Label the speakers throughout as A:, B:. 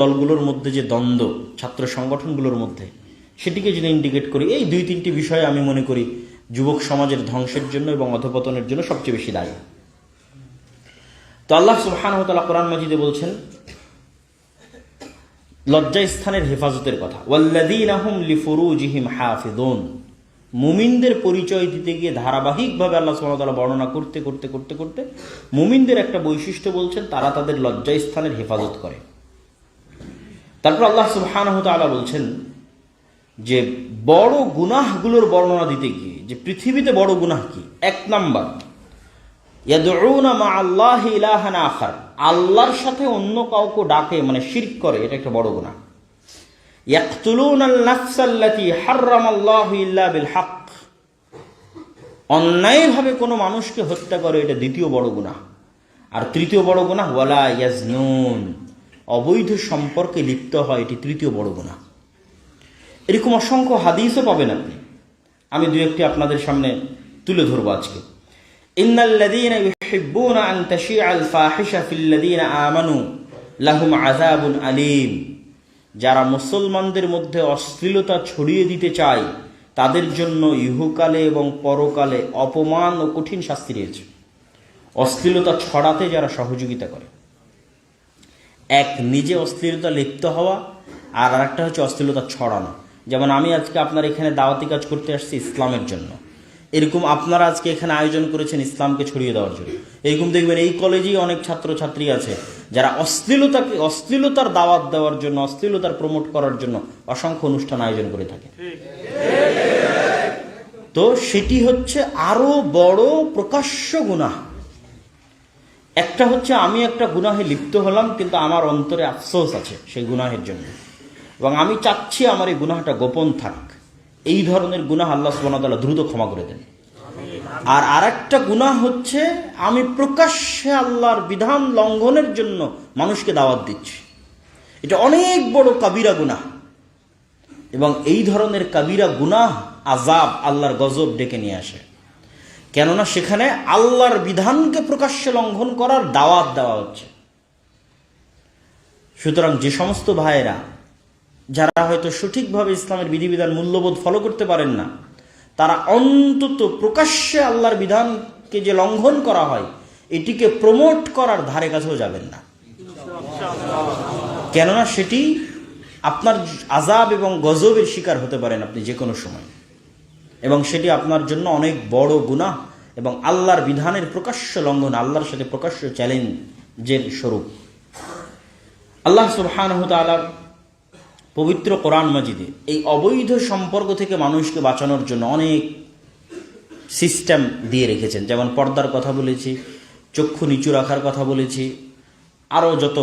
A: দলগুলোর মধ্যে যে দ্বন্দ্ব, ছাত্র সংগঠনগুলোর মধ্যে, সেটিকে যদি ইন্ডিকেট করি, এই দুই তিনটি বিষয় আমি মনে করি যুবক সমাজের ধ্বংসের জন্য এবং অধপতনের জন্য সবচেয়ে বেশি দায়ী। তো আল্লাহ সুবহানাহু কোরআন মাজিদে বলছেন, লজ্জা স্থানের হেফাজতের কথা। ওয়াল্লাযীনা হুম লিফুরুজিহিম হাফিজুন মুমিনদের পরিচয় দিতে গিয়ে ধারাবাহিকভাবে আল্লাহ ওয়া বর্ণনা করতে করতে করতে করতে মুমিনদের একটা বৈশিষ্ট্য বলছেন, তারা তাদের লজ্জা স্থানের হেফাজত করে। তারপর আল্লাহ সুবহানাহু তাআলা বলছেন যে বড় গুনাহগুলোর বর্ণনা দিতে গিয়ে, যে পৃথিবীতে বড় গুনাহ কি? এক নাম্বার আল্লাহ ইলাহান আখার, আল্লাহর সাথে অন্য কাউকে ডাকে মানে শিরক করে, এটা একটা বড় গুনাহ। ইয়াকতুলুন আল নাফসাল্লাতি হাররামাল্লাহু ইল্লা বিল অন্যায়ভাবে কোনো মানুষকে হত্যা করে, এটা দ্বিতীয় বড় গুনাহ। আর তৃতীয় বড় গুনাহ, ওয়ালা ইয়াজনুন অবৈধ সম্পর্কে লিপ্ত হয় এটি তৃতীয় বড় গুণা এরকম অসংখ্য হাদিসও পাবেন আপনি। আমি দু একটি আপনাদের সামনে তুলে ধরবো আজকে। আলীম। যারা মুসলমানদের মধ্যে অশ্লীলতা ছড়িয়ে দিতে চায়, তাদের জন্য ইহুকালে এবং পরকালে অপমান ও কঠিন শাস্তি রয়েছে। অশ্লীলতা ছড়াতে যারা সহযোগিতা করে। এক নিজে অশ্লীলতা লিপ্ত হওয়া আর আরেকটা হচ্ছে অশ্লীলতা ছড়ানো। যেমন আমি আজকে আপনার এখানে দাওয়াতি কাজ করতে আসছি ইসলামের জন্য। এরকম আপনারা আজকে এখানে আয়োজন করেছেন ইসলামকে ছড়িয়ে দেওয়ার জন্য। এরকম দেখবেন এই কলেজেই অনেক ছাত্র ছাত্রী আছে যারা অশ্লীলতাকে, অশ্লীলতার দাওয়াত দেওয়ার জন্য, অশ্লীলতার প্রমোট করার জন্য অসংখ্য অনুষ্ঠান আয়োজন করে থাকে। তো সেটি হচ্ছে আরও বড় প্রকাশ্য গুনাহ। একটা হচ্ছে আমি একটা গুনাহে লিপ্ত হলাম, কিন্তু আমার অন্তরে আফসোস আছে সেই গুনাহের জন্য। এবং আমি চাচ্ছি আমার এই গুনাহটা গোপন থাক। এই ধরনের গুনাহ আল্লাহ সুবহানাহু দ্রুত ক্ষমা করে দেন। আর আরেকটা গুনাহ হচ্ছে, আমি প্রকাশ্যে আল্লাহর বিধান লঙ্ঘনের জন্য মানুষকে দাওয়াত দিচ্ছি। এটা অনেক বড় কাবিরা গুনাহ। এবং এই ধরনের কাবিরা গুনাহ আজাব আল্লাহর গজব ডেকে নিয়ে আসে। কেননা সেখানে আল্লাহর বিধানকে প্রকাশ্যে লঙ্ঘন করার দাওয়াত দেওয়া হচ্ছে। সুতরাং যে সমস্ত ভাইয়েরা, যারা হয়তো সঠিকভাবে ইসলামের বিধিবিধান মূল্যবোধ ফলো করতে পারেন না, তারা অন্তত প্রকাশ্যে আল্লাহর বিধানকে যে লঙ্ঘন করা হয়, এটিকে প্রমোট করার ধারে কাছেও যাবেন না। কেননা সেটি আপনার আজাব এবং গজবের শিকার হতে পারেন আপনি যে কোনো সময়। এবং সেটি আপনার জন্য অনেক বড় গুনাহ এবং আল্লাহর বিধানের প্রকাশ্য লঙ্ঘন, আল্লাহর সাথে প্রকাশ্য চ্যালেঞ্জের স্বরূপ। আল্লাহ সুবহানাহু পবিত্র কোরআন মাজিদে এই অবৈধ সম্পর্ক থেকে মানুষকে বাঁচানোর জন্য অনেক সিস্টেম দিয়ে রেখেছেন। যেমন পর্দার কথা বলেছি, চক্ষু নিচু রাখার কথা বলেছি আরও যত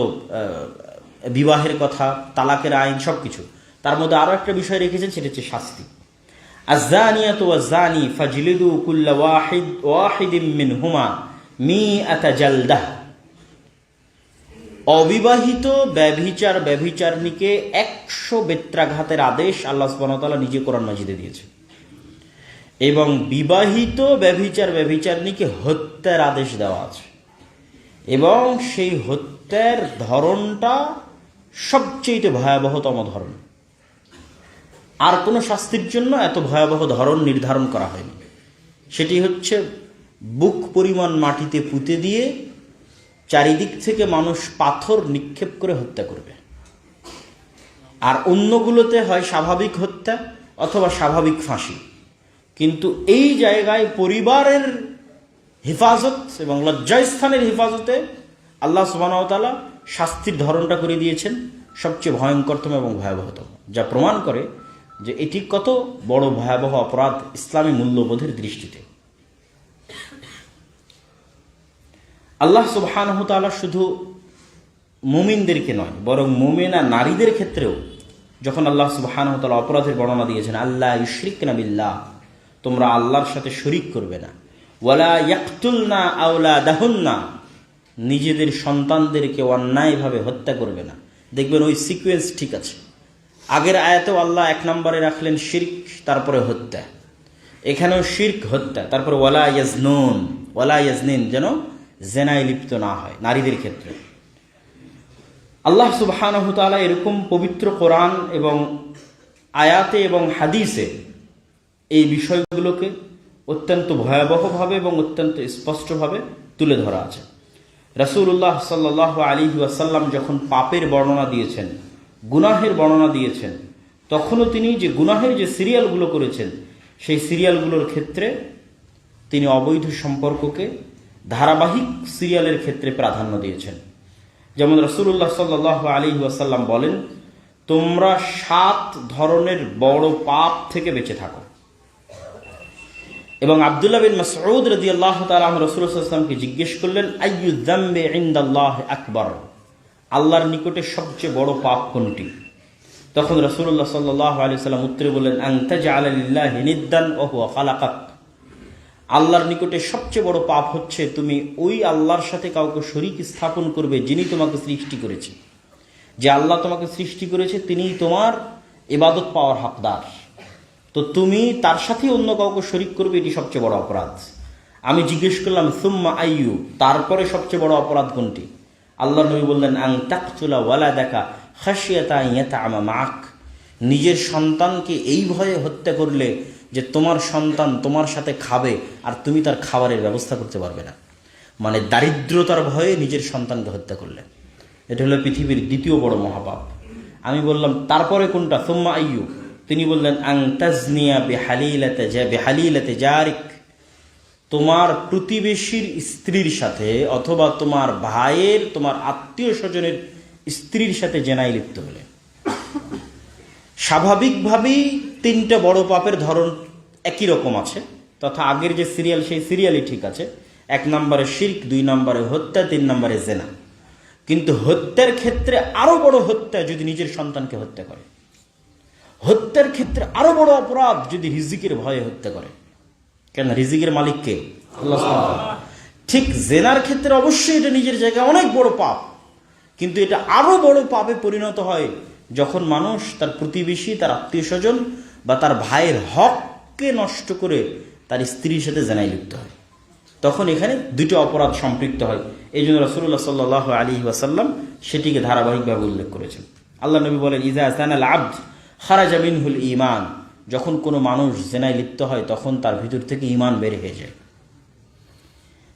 A: বিবাহের কথা, তালাকের আইন সব কিছু তার মধ্যে আরও একটা বিষয় রেখেছেন, সেটা হচ্ছে শাস্তি। আজানিয়াত ওয়াজানি ফাজলিদু কুল্লা ওয়াহিদ ওয়াহিদিম মিনহুমা মিআতা জালদাহ। অবিবাহিত ব্যভিচার ব্যভিচারণীকে একশো বেত্রাঘাতের আদেশ আল্লাহ সুবহানাহু নিজে কোরআন মাজিদে দিয়েছে। এবং বিবাহিত ব্যভিচার ব্যভিচারণীকে হত্যার আদেশ দেওয়া আছে। এবং সেই হত্যার ধরনটা সবচেয়ে ভয়াবহতম ধরন। আর কোনো শাস্তির জন্য এত ভয়াবহ ধরন নির্ধারণ করা হয়নি। সেটি হচ্ছে বুক পরিমাণ মাটিতে পুঁতে দিয়ে চারিদিক থেকে মানুষ পাথর নিক্ষেপ করে হত্যা করবে। আর অন্যগুলোতে হয় স্বাভাবিক হত্যা অথবা স্বাভাবিক ফাঁসি। কিন্তু এই জায়গায় পরিবারের হেফাজত এবং লজ্জাস্থানের হেফাজতে আল্লাহ সুবাহতালা শাস্তির ধরনটা করে দিয়েছেন সবচেয়ে ভয়ঙ্করতম এবং ভয়াবহতম, যা প্রমাণ করে যে এটি কত বড় ভয়াবহ অপরাধ ইসলামী মূল্যবোধের দৃষ্টিতে। আল্লাহ সুবহানাহু শুধু মুমিনদেরকে নয়, বরং মুমিনা নারীদের ক্ষেত্রেও যখন আল্লাহ সুবহানাহু তাআলা অপরাধের বর্ণনা দিয়েছেন আল্লাহ ইউশরিকনা বিল্লাহ, তোমরা আল্লাহর সাথে শরিক করবে না। ওয়ালা ইয়াকতুলনা আওলাদাহুন্না, নিজেদের সন্তানদেরকে অন্যায়ভাবে হত্যা করবে না। দেখবেন ওই সিকোয়েন্স ঠিক আছে। আগের আয়াতেও আল্লাহ এক নম্বরে রাখলেন শির্ক, তারপরে হত্যা। এখানেও শির্ক, হত্যা, তারপর ওয়ালা ইয়াজনুন, ওয়ালা ইয়াজনিন যেন জেনায় লিপ্ত না হয়, নারীদের ক্ষেত্রে। আল্লাহ সুবাহানহতালা এরকম পবিত্র কোরআন এবং আয়াতে এবং হাদিসে এই বিষয়গুলোকে অত্যন্ত ভয়াবহভাবে এবং অত্যন্ত স্পষ্টভাবে তুলে ধরা আছে। রসুল্লাহ সাল্লাহ আলী ওয়াসাল্লাম যখন পাপের বর্ণনা দিয়েছেন গুনাহের বর্ণনা দিয়েছেন। তখনও তিনি যে গুনাহের যে সিরিয়ালগুলো করেছেন, সেই সিরিয়ালগুলোর ক্ষেত্রে তিনি অবৈধ সম্পর্ককে ধারাবাহিক সিরিয়ালের ক্ষেত্রে প্রাধান্য দিয়েছেন। যেমন রসুল্লাহ সাল্লাহ আলী ওয়াসাল্লাম বলেন, তোমরা সাত ধরনের বড় পাপ থেকে বেঁচে থাকো। এবং আবদুল্লাহ বিন মাসউদ রদি আল্লাহ তালাম রসুলামকে জিজ্ঞেস করলেন আইয়ুদ্দাম্বে ইন্দাল্লাহ আকবর? আল্লাহর নিকটে সবচেয়ে বড় পাপ কোনটি? তখন রসুল্লাহ সাল্লাম উত্তরে বললেন আল্লাহর নিকটে সবচেয়ে বড় পাপ হচ্ছে তুমি ওই আল্লাহর সাথে কাউকে শরিক স্থাপন করবে যিনি তোমাকে সৃষ্টি করেছে। যে আল্লাহ তোমাকে সৃষ্টি করেছে, তিনিই তোমার এবাদত পাওয়ার হকদার। তো তুমি তার সাথে অন্য কাউকে শরিক করবে, এটি সবচেয়ে বড় অপরাধ। আমি জিজ্ঞেস করলাম, সুম্মা আইয়ু? তারপরে সবচেয়ে বড় অপরাধ কোনটি? আল্লাহ নবী বললেন, আং তাকতুলা ওয়ালা দেখা খাসিয়াতা ইয়াতা আমা মাক নিজের সন্তানকে এই ভয়ে হত্যা করলে যে তোমার সন্তান তোমার সাথে খাবে আর তুমি তার খাবারের ব্যবস্থা করতে পারবে না। মানে দারিদ্রতার ভয়ে নিজের সন্তানকে হত্যা করলে এটা হলো পৃথিবীর দ্বিতীয় বড় মহাপাপ। আমি বললাম, তারপরে কোনটা? সোম্মা আইয়ু তিনি বললেন, আং তাজনিয়া বেহালিলাতে যা বেহালিলাতে জারিক তোমার প্রতিবেশীর স্ত্রীর সাথে অথবা তোমার ভাইয়ের, তোমার আত্মীয় স্বজনের স্ত্রীর সাথে জেনাই লিপ্ত হলে। স্বাভাবিকভাবেই তিনটা বড় পাপের ধরন একই রকম আছে, তথা আগের যে সিরিয়াল, সেই সিরিয়ালই ঠিক আছে। এক নম্বরে শির্ক, দুই নম্বরে হত্যা, তিন নম্বরে জেনা। কিন্তু হত্যার ক্ষেত্রে আরও বড় হত্যা যদি নিজের সন্তানকে হত্যা করে। হত্যার ক্ষেত্রে আরও বড় অপরাধ যদি রিজিকের ভয়ে হত্যা করে। কেন রিজিকের মালিককে। আল্লাহ ঠিক জেনার ক্ষেত্রে অবশ্যই এটা নিজের জায়গায় অনেক বড় পাপ। কিন্তু এটা আরও বড় পাপে পরিণত হয় যখন মানুষ তার প্রতিবেশী তার আত্মীয় স্বজন বা তার ভাইয়ের হককে নষ্ট করে তার স্ত্রীর সাথে জেনাই লিপ্ত হয়। তখন এখানে দুটো অপরাধ সম্পৃক্ত হয়। এই জন্য রসুল্লাহ সাল্লাহ আলী ওয়াসাল্লাম সেটিকে ধারাবাহিকভাবে উল্লেখ করেছেন। আল্লাহ নবী বলেন ইজা আসান আল আব্দ খারাজা মিনহুল ইমান যখন কোনো মানুষ জেনায় লিপ্ত হয়, তখন তার ভিতর থেকে ইমান বের হয়ে যায়।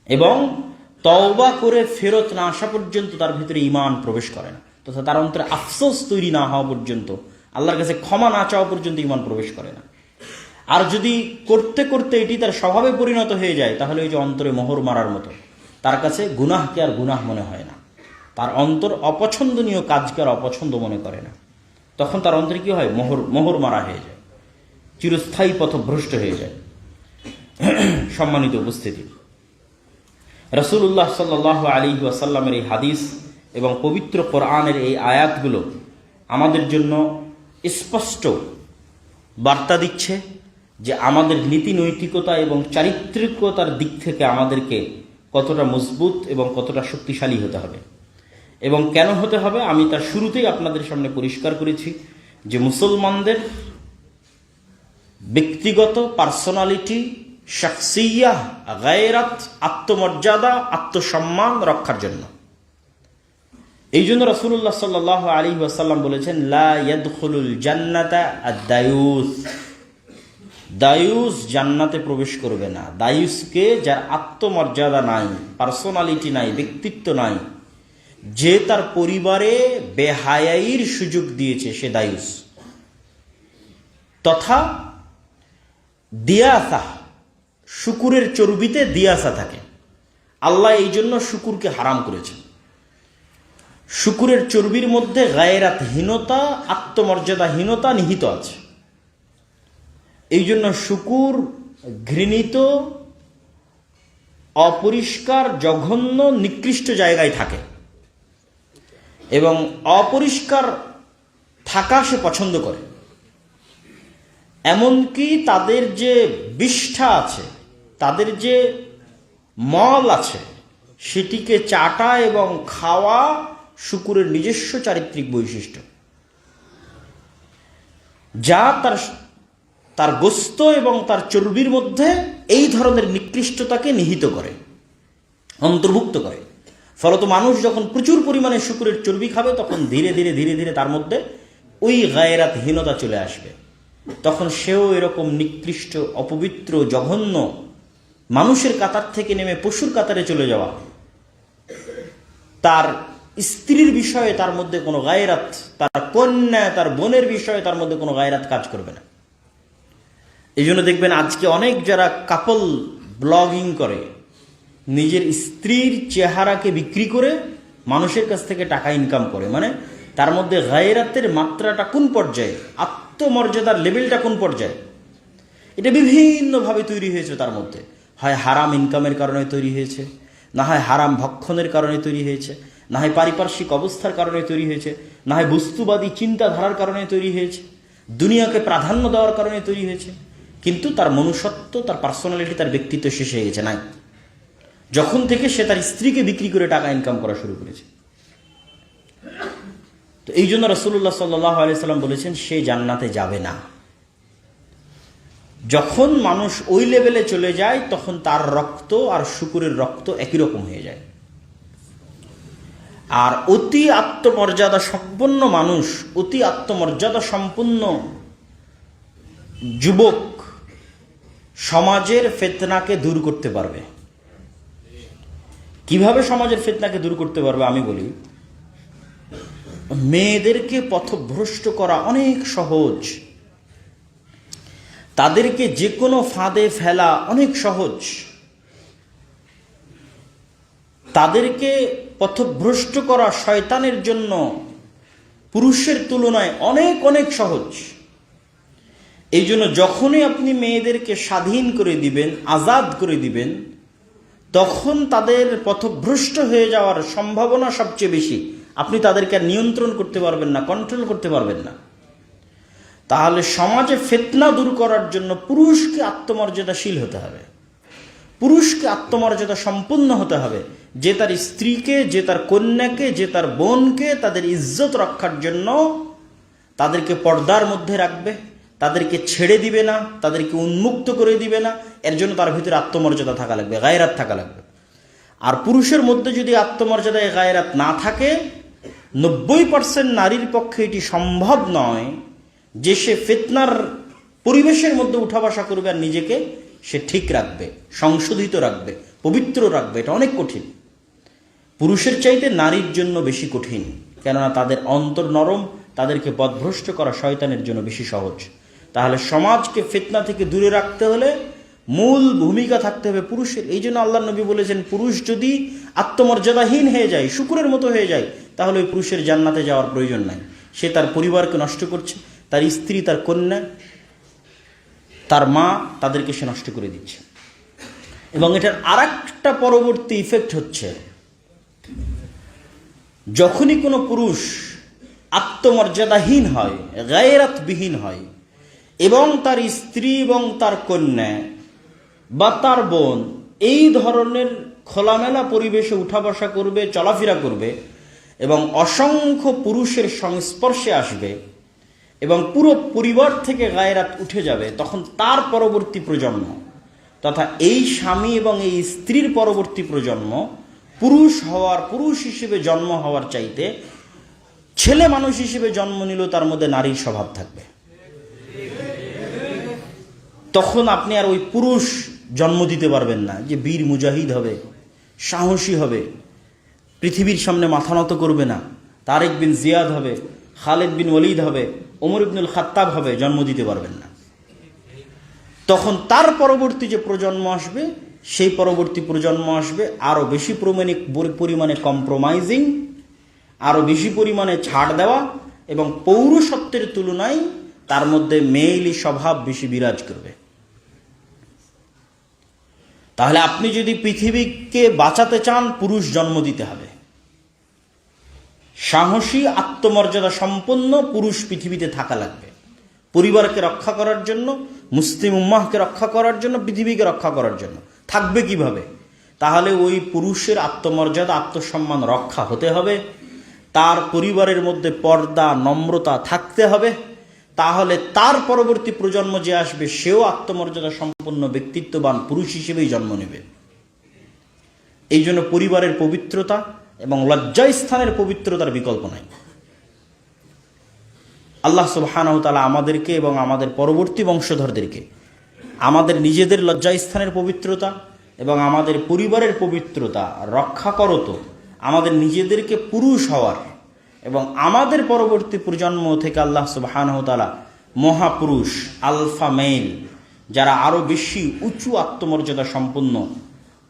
A: এবং তওবা করে ফেরত না আসা পর্যন্ত তার ভিতরে ইমান প্রবেশ করে না। তথা তার অন্তরে আফসোস তৈরি না হওয়া পর্যন্ত, আল্লাহর কাছে ক্ষমা না চাওয়া পর্যন্ত ইমান প্রবেশ করে না। আর যদি করতে করতে এটি তার স্বভাবে পরিণত হয়ে যায়, তাহলে ওই যে অন্তরে মোহর মারার মতো, তার কাছে গুনাহকে আর গুনাহ মনে হয় না। তার অন্তর অপছন্দনীয় কাজকে আর অপছন্দ মনে করে না। তখন তার অন্তরে কি হয়? মোহর মোহর মারা হয়ে যায়। চিরস্থায়ী পথভ্রষ্ট হয়ে যায়। সম্মানিত উপস্থিতি। রসুল্লাহ সাল্লাহ আলী ওয়াসাল্লামের এই হাদিস এবং পবিত্র কোরআনের এই আয়াতগুলো আমাদের জন্য স্পষ্ট বার্তা দিচ্ছে যে আমাদের নীতি নৈতিকতা এবং চারিত্রিকতার দিক থেকে আমাদেরকে কতটা মজবুত এবং কতটা শক্তিশালী হতে হবে। এবং কেন হতে হবে আমি তার শুরুতেই আপনাদের সামনে পরিষ্কার করেছি যে মুসলমানদের ব্যক্তিগত পার্সোনালিটি শাকসিয়া গায়রাত, আত্মমর্যাদা, আত্মসম্মান রক্ষার জন্য। এই জন্য রসুল্লাহ সাল্লাহ আলী ওয়াসাল্লাম বলেছেন, লা ইয়াদখুলুল জান্নাতা দায়ুস দায়ুস জান্নাতে প্রবেশ করবে না। দায়ুসকে যার আত্মমর্যাদা নাই, পার্সোনালিটি নাই, ব্যক্তিত্ব নাই, যে তার পরিবারে বেহায়াইর সুযোগ দিয়েছে, সে দায়ুস। তথা দিয়াসা, শুকুরের চর্বিতে দিয়াসা থাকে। আল্লাহ এই জন্য শুকুরকে হারাম করেছেন। শুকুরের চর্বির মধ্যে গায়েরাতহীনতা, আত্মমর্যাদাহীনতা নিহিত আছে। এই জন্য শুকুর ঘৃণিত, অপরিষ্কার, জঘন্য, নিকৃষ্ট জায়গায় থাকে। এবং অপরিষ্কার থাকা সে পছন্দ করে। এমনকি তাদের যে বিষ্ঠা আছে, তাদের যে মল আছে, সেটিকে চাটা এবং খাওয়া শুকুরের নিজস্ব চারিত্রিক বৈশিষ্ট্য। যা তার তার গোস্ত এবং তার চর্বির মধ্যে এই ধরনের নিকৃষ্টতাকে নিহিত করে, অন্তর্ভুক্ত করে। ফলত মানুষ যখন প্রচুর পরিমাণে শুকুরের চর্বি খাবে, তখন ধীরে ধীরে ধীরে ধীরে তার মধ্যে ওই গায়েরাতহীনতা চলে আসবে। তখন সেও এরকম নিকৃষ্ট, অপবিত্র, জঘন্য মানুষের কাতার থেকে নেমে পশুর কাতারে চলে যাওয়া। তার স্ত্রীর বিষয়ে তার মধ্যে কোনো গায়রাত, তার কন্যা, তার বোনের বিষয়ে তার মধ্যে কোনো গায়রাত কাজ করবে না। এই জন্য দেখবেন আজকে অনেক যারা কাপল ব্লগিং করে, নিজের স্ত্রীর চেহারাকে বিক্রি করে মানুষের কাছ থেকে টাকা ইনকাম করে মানে তার মধ্যে গায়রাতের মাত্রাটা কোন পর্যায়ে? আত্মমর্যাদার লেভেলটা কোন পর্যায়ে? এটা বিভিন্নভাবে তৈরি হয়েছে তার মধ্যে। হয় হারাম ইনকামের কারণে তৈরি হয়েছে, না হয় হারাম ভক্ষণের কারণে তৈরি হয়েছে, না হয় পারিপার্শ্বিক অবস্থার কারণে তৈরি হয়েছে, না হয় বস্তুবাদী চিন্তাধারার কারণে তৈরি হয়েছে, দুনিয়াকে প্রাধান্য দেওয়ার কারণে তৈরি হয়েছে, কিন্তু তার মনুষ্যত্ব, তার পার্সোনালিটি তার ব্যক্তিত্ব শেষ হয়ে গেছে, নাই। যখন থেকে সে তার স্ত্রীকে বিক্রি করে টাকা ইনকাম করা শুরু করেছে। তো এই জন্য রসুল্লাহ সাল্লাহ আলিয়াল্লাম বলেছেন, সে জান্নাতে যাবে না। যখন মানুষ ওই লেভেলে চলে যায়, তখন তার রক্ত আর শুকুরের রক্ত একই রকম হয়ে যায়। আর অতি আত্মমর্যাদা সম্পন্ন মানুষ, অতি আত্মমর্যাদা সম্পন্ন যুবক সমাজের ফেতনাকে দূর করতে পারবে। কীভাবে সমাজের ফেতনাকে দূর করতে পারবে আমি বলি মেয়েদেরকে পথভ্রষ্ট করা অনেক সহজ। তাদেরকে যে কোনো ফাঁদে ফেলা অনেক সহজ। তাদেরকে পথভ্রষ্ট করা শয়তানের জন্য পুরুষের তুলনায় অনেক অনেক সহজ। এই জন্য যখনই আপনি মেয়েদেরকে স্বাধীন করে দিবেন, আজাদ করে দিবেন, তখন তাদের পথভ্রষ্ট হয়ে যাওয়ার সম্ভাবনা সবচেয়ে বেশি। আপনি তাদেরকে আর নিয়ন্ত্রণ করতে পারবেন না কন্ট্রোল করতে পারবেন না। তাহলে সমাজে ফেতনা দূর করার জন্য পুরুষকে আত্মমর্যাদাশীল হতে হবে। পুরুষকে আত্মমর্যাদা সম্পূর্ণ হতে হবে। যে তার স্ত্রীকে, যে তার কন্যাকে, যে তার বোনকে তাদের ইজ্জত রক্ষার জন্য তাদেরকে পর্দার মধ্যে রাখবে, তাদেরকে ছেড়ে দিবে না, তাদেরকে উন্মুক্ত করে দিবে না, এর জন্য তার ভিতরে আত্মমর্যাদা থাকা লাগবে, গায়রাত থাকা লাগবে। আর পুরুষের মধ্যে যদি আত্মমর্যাদায় গায়রাত না থাকে নব্বই পার্সেন্ট নারীর পক্ষে এটি সম্ভব নয় যে সে ফেতনার পরিবেশের মধ্যে উঠা বসা করবে আর নিজেকে সে ঠিক রাখবে, সংশোধিত রাখবে, পবিত্র রাখবে। এটা অনেক কঠিন। পুরুষের চাইতে নারীর জন্য বেশি কঠিন, কেননা তাদের অন্তর নরম, তাদেরকে পথভ্রষ্ট করা শয়তানের জন্য বেশি সহজ। তাহলে সমাজকে ফেতনা থেকে দূরে রাখতে হলে মূল ভূমিকা থাকতে হবে পুরুষের। এই জন্য আল্লাহ নবী বলেছেন, পুরুষ যদি আত্মমর্যাদাহীন হয়ে যায়, শুকুরের মতো হয়ে যায় তাহলে ওই পুরুষের জান্নাতে যাওয়ার প্রয়োজন নাই। সে তার পরিবারকে নষ্ট করছে, তার স্ত্রী, তার কন্যা, তার মা তাদেরকে সে নষ্ট করে দিচ্ছে। এবং এটার আর একটা পরবর্তী ইফেক্ট হচ্ছে, যখনই কোনো পুরুষ আত্মমর্যাদাহীন হয় গায়েরাতবিহীন হয়, এবং তার স্ত্রী এবং তার কন্যা বা তার বোন এই ধরনের খোলামেলা পরিবেশে উঠা বসা করবে, চলাফেরা করবে এবং অসংখ্য পুরুষের সংস্পর্শে আসবে এবং পুরো পরিবার থেকে গায়েরাত উঠে যাবে, তখন তার পরবর্তী প্রজন্ম, তথা এই স্বামী এবং এই স্ত্রীর পরবর্তী প্রজন্ম, পুরুষ হওয়ার, পুরুষ হিসেবে জন্ম হওয়ার চাইতে ছেলে মানুষ হিসেবে জন্ম নিল তার মধ্যে নারীর স্বভাব থাকবে। তখন আপনি আর ওই পুরুষ জন্ম দিতে পারবেন না যে বীর মুজাহিদ হবে, সাহসী হবে। পৃথিবীর সামনে মাথা নত করবে না। তারেক বিন জিয়াদ হবে, খালেদ বিন ওলিদ হবে, ওমর ইবনুল খাত্তাব হবে, জন্ম দিতে পারবেন না। তখন তার পরবর্তী যে প্রজন্ম আসবে, সেই পরবর্তী প্রজন্ম আসবে আরও বেশি পরিমাণে পরিমাণে কম্প্রোমাইজিং আরও বেশি পরিমাণে ছাড় দেওয়া এবং পৌরসত্বের তুলনায় তার মধ্যে মেইলি স্বভাব বেশি বিরাজ করবে। তাহলে আপনি যদি পৃথিবীকে বাঁচাতে চান, পুরুষ জন্ম দিতে হবে। সাহসী, আত্মমর্যাদা সম্পন্ন পুরুষ পৃথিবীতে থাকা লাগবে। পরিবারকে রক্ষা করার জন্য, মুসলিম উম্মাহকে রক্ষা করার জন্য, পৃথিবীকে রক্ষা করার জন্য। থাকবে কীভাবে? তাহলে ওই পুরুষের আত্মমর্যাদা, আত্মসম্মান রক্ষা হতে হবে। তার পরিবারের মধ্যে পর্দা, নম্রতা থাকতে হবে। তাহলে তার পরবর্তী প্রজন্ম যে আসবে, সেও আত্মমর্যাদা সম্পন্ন ব্যক্তিত্ববান পুরুষ হিসেবেই জন্ম নেবে। এই জন্য পরিবারের পবিত্রতা এবং লজ্জাস্থানের পবিত্রতার বিকল্প নাই। আল্লাহ সুবহানাহু আমাদেরকে এবং আমাদের পরবর্তী বংশধরদেরকে আমাদের নিজেদের লজ্জাস্থানের পবিত্রতা এবং আমাদের পরিবারের পবিত্রতা রক্ষা করত আমাদের নিজেদেরকে পুরুষ হওয়ার এবং আমাদের পরবর্তী প্রজন্ম থেকে আল্লাহ সুবহানাহু তাআলা মহাপুরুষ, আলফা মেল যারা আরও বেশি উঁচু আত্মমর্যাদা সম্পন্ন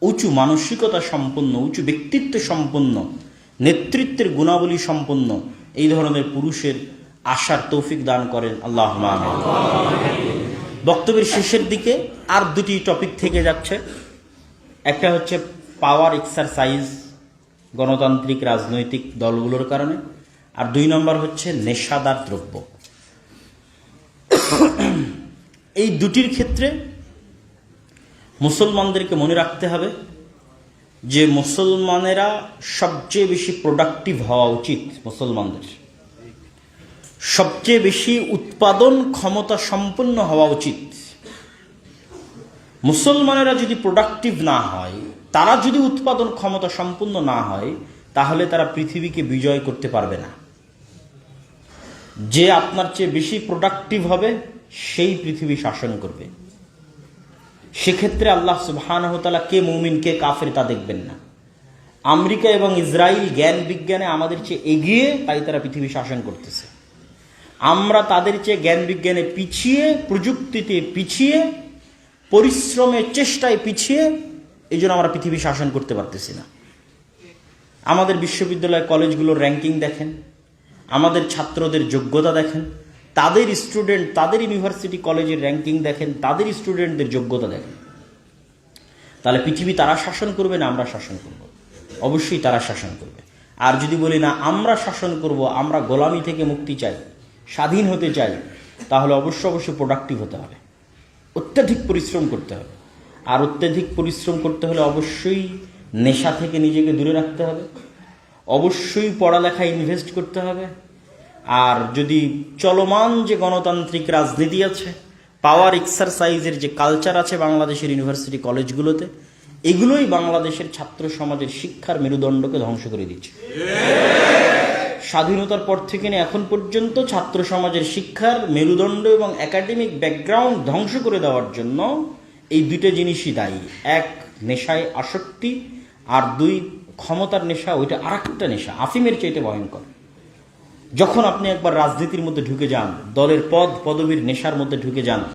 A: উঁচু মানসিকতা সম্পন্ন, উঁচু ব্যক্তিত্ব সম্পন্ন, নেতৃত্বের গুণাবলী সম্পন্ন এই ধরনের পুরুষের আশার তৌফিক দান করেন আল্লাহ। বক্তব্যের শেষের দিকে আর দুটি টপিক থেকে যাচ্ছে। একটা হচ্ছে পাওয়ার এক্সারসাইজ গণতান্ত্রিক রাজনৈতিক দলগুলোর কারণে। আর দুই নম্বর হচ্ছে নেশাদার দ্রব্য। এই দুটির ক্ষেত্রে মুসলমানদেরকে মনে রাখতে হবে যে মুসলমানেরা সবচেয়ে বেশি প্রোডাক্টিভ হওয়া উচিত মুসলমানদের। সবচেয়ে বেশি উৎপাদন ক্ষমতা সম্পন্ন হওয়া উচিত। মুসলমানেরা যদি প্রোডাক্টিভ না হয়, তারা যদি উৎপাদন ক্ষমতা সম্পন্ন না হয়, তাহলে তারা পৃথিবীকে বিজয় করতে পারবে না। যে আপনার চেয়ে বেশি প্রোডাক্টিভ হবে, সেই পৃথিবী শাসন করবে। সেক্ষেত্রে আল্লাহ সুবাহানহতালা কে মুমিন, কে কাফের তা দেখবেন না। আমেরিকা এবং ইসরায়েল জ্ঞান বিজ্ঞানে আমাদের চেয়ে এগিয়ে তাই তারা পৃথিবী শাসন করতেছে। আমরা তাদের চেয়ে জ্ঞান বিজ্ঞানে পিছিয়ে, প্রযুক্তিতে পিছিয়ে, পরিশ্রমের চেষ্টায় পিছিয়ে এই জন্য আমরা পৃথিবী শাসন করতে পারতেছি না। আমাদের বিশ্ববিদ্যালয় কলেজগুলোর র্যাঙ্কিং দেখেন, আমাদের ছাত্রদের যোগ্যতা দেখেন তাদের স্টুডেন্ট তাদের ইউনিভার্সিটি কলেজের র্যাঙ্কিং দেখেন, তাদের স্টুডেন্টদের যোগ্যতা দেখেন। তাহলে পৃথিবী তারা শাসন করবে না আমরা শাসন করব? অবশ্যই তারা শাসন করবে। আর যদি বলি না, আমরা শাসন করব, আমরা গোলামি থেকে মুক্তি চাই, স্বাধীন হতে চাই, তাহলে অবশ্য অবশ্যই প্রোডাক্টিভ হতে হবে। অত্যাধিক পরিশ্রম করতে হবে। আর অত্যাধিক পরিশ্রম করতে হলে অবশ্যই নেশা থেকে নিজেকে দূরে রাখতে হবে। অবশ্যই পড়ালেখায় ইনভেস্ট করতে হবে। আর যদি চলমান যে গণতান্ত্রিক রাজনীতি আছে পাওয়ার এক্সারসাইজের যে কালচার আছে বাংলাদেশের ইউনিভার্সিটি কলেজগুলোতে এগুলোই বাংলাদেশের ছাত্র সমাজের শিক্ষার মেরুদণ্ডকে ধ্বংস করে দিচ্ছে। স্বাধীনতার পর থেকে নিয়ে এখন পর্যন্ত ছাত্র সমাজের শিক্ষার মেরুদণ্ড এবং একাডেমিক ব্যাকগ্রাউন্ড ধ্বংস করে দেওয়ার জন্য এই দুটো জিনিসই দায়ী। এক, নেশায় আসক্তি, আর দুই, ক্ষমতার নেশা, ওইটা আর একটা নেশা। আফিমের চাইতে ভয়ঙ্কর। যখন আপনি একবার রাজনীতির মধ্যে ঢুকে যান দলের পদ পদবীর নেশার মধ্যে ঢুকে যান